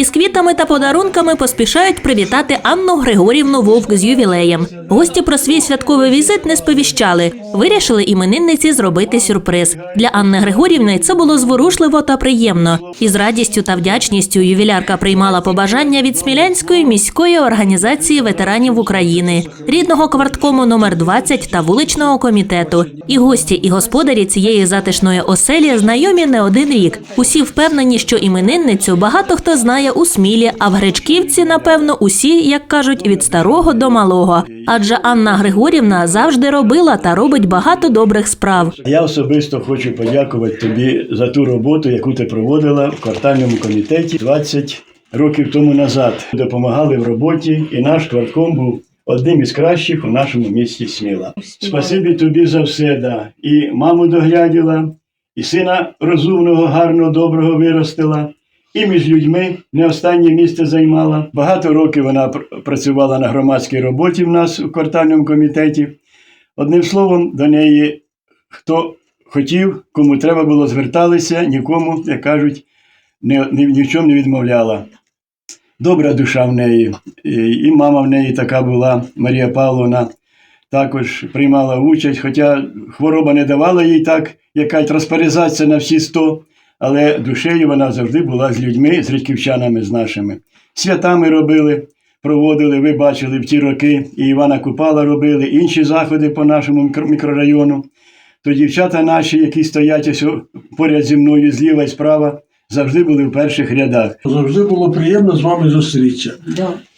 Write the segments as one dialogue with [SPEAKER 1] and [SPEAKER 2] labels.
[SPEAKER 1] Із квітами та подарунками поспішають привітати Анну Григорівну Вовк з ювілеєм. Гості про свій святковий візит не сповіщали. Вирішили іменинниці зробити сюрприз. Для Анни Григорівни це було зворушливо та приємно. Із радістю та вдячністю ювілярка приймала побажання від Смілянської міської організації ветеранів України, рідного кварткому номер 20 та вуличного комітету. І гості, і господарі цієї затишної оселі знайомі не один рік. Усі впевнені, що іменинницю багато хто знає у Смілі, а в Гречківці, напевно, усі, як кажуть, від старого до малого. Адже Анна Григорівна завжди робила та робить багато добрих справ.
[SPEAKER 2] Я особисто хочу подякувати тобі за ту роботу, яку ти проводила в квартальному комітеті 20 років тому назад. Допомагали в роботі, і наш квартком був одним із кращих у нашому місті Сміла. Спасибі тобі за все, да. І маму догляділа, і сина розумного, гарного, доброго виростила. І між людьми не останнє місце займала. Багато років вона працювала на громадській роботі в нас у квартальному комітеті. Одним словом, до неї хто хотів, кому треба було зверталися, нікому, як кажуть, ні, ні, ні в чому не відмовляла. Добра душа в неї. І, мама в неї така була, Марія Павловна, також приймала участь, хоча хвороба не давала їй так, якась розпоряджатися на всі сто, але душею вона завжди була з людьми, з рідківчанами з нашими. Святами робили, проводили, ви бачили в ті роки, і Івана Купала робили, інші заходи по нашому мікрорайону. То дівчата наші, які стоять ось поряд зі мною зліва і справа, завжди були в перших рядах.
[SPEAKER 3] Завжди було приємно з вами зустрітися.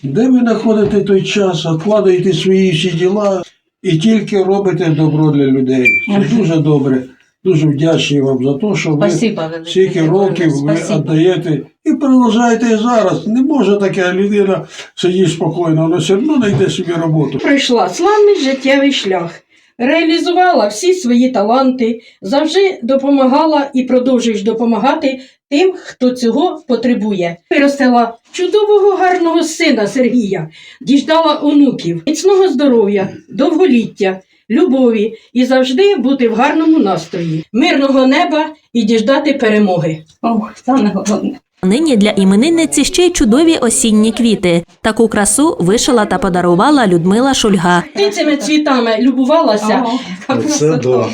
[SPEAKER 3] Де ви знаходите той час, відкладаєте свої всі діла і тільки робите добро для людей. Це дуже добре. Дуже вдячний вам за те, що ви стільки років ви віддаєте і продовжуєте і зараз. Не може така людина сидіти спокійно, вона все одно знайде собі роботу.
[SPEAKER 4] пройшла славний життєвий шлях, реалізувала всі свої таланти, завжди допомагала і продовжуєш допомагати тим, хто цього потребує. Виростила чудового гарного сина Сергія, діждала онуків, міцного здоров'я, довголіття. Любові і завжди бути в гарному настрої, мирного неба і діждати перемоги.
[SPEAKER 5] Ох, саме головне.
[SPEAKER 1] Нині для іменинниці ще й чудові осінні квіти. Таку красу вишила та подарувала Людмила Шульга.
[SPEAKER 4] Ти цими цвітами любувалася.
[SPEAKER 6] Це да.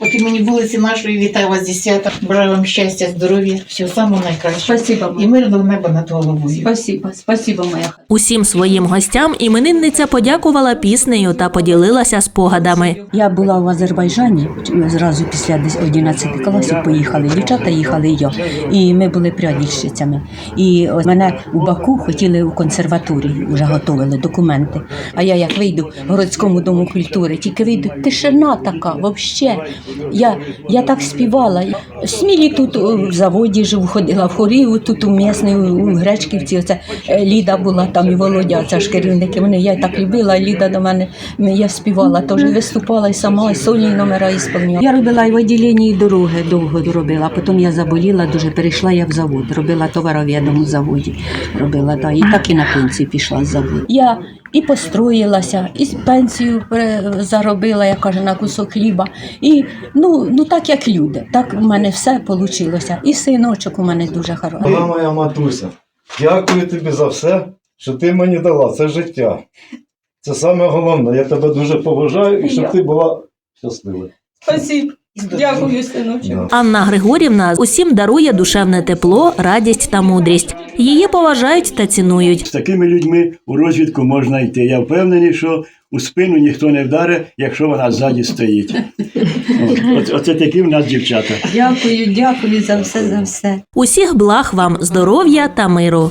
[SPEAKER 7] От імені вулиці нашої вітаю вас зі святом. Бажаю вам щастя, здоров'я, всього самого найкращого.
[SPEAKER 5] Спасибо,
[SPEAKER 7] І мирного неба над головою.
[SPEAKER 5] Спасибо, спасибо, моя.
[SPEAKER 1] Усім своїм гостям іменинниця подякувала піснею та поділилася спогадами.
[SPEAKER 8] Я була в Азербайджані зразу після десь 11 класів поїхали. Дівчата їхали і я. І ми були прядільщицями. І ось мене у Баку хотіли у консерваторії, вже готували документи. А я як вийду в городському дому культури, тільки вийду, тишина така, взагалі. Я, я так співала. Смілі тут в заводі живу, ходила в хорів, тут у місний, у Гречківці. Оце е, Ліда була там і Володя, це ж керівники. Вони я так любила. Ліда до мене я співала, теж виступала і сама, і сольні номера ісполняла. Я робила і в відділенні і дороги довго робила. Потім я заболіла, дуже перейшла я в завод. Робила товаровідому в заводі. Робила, да, і так і на пенсію пішла з заводу. Я і построїлася, і пенсію заробила, я кажу, на кусок хліба. І ну, ну так як люди. Так у мене все вийшло. І синочок у мене дуже хороший.
[SPEAKER 6] Вона моя матуся. Дякую тобі за все, що ти мені дала. Це життя. Це саме головне. Я тебе дуже поважаю і щоб ти була щаслива.
[SPEAKER 5] Спасибо. Дякую, синочок.
[SPEAKER 1] Анна Григорівна усім дарує душевне тепло, радість та мудрість. Її поважають та цінують.
[SPEAKER 2] З такими людьми у розвідку можна йти. Я впевнений, що у спину ніхто не вдарить, якщо вона ззаді стоїть. От, от- оце такі в нас дівчата.
[SPEAKER 5] Дякую, дякую за все, за все.
[SPEAKER 1] Усіх благ вам, здоров'я та миру.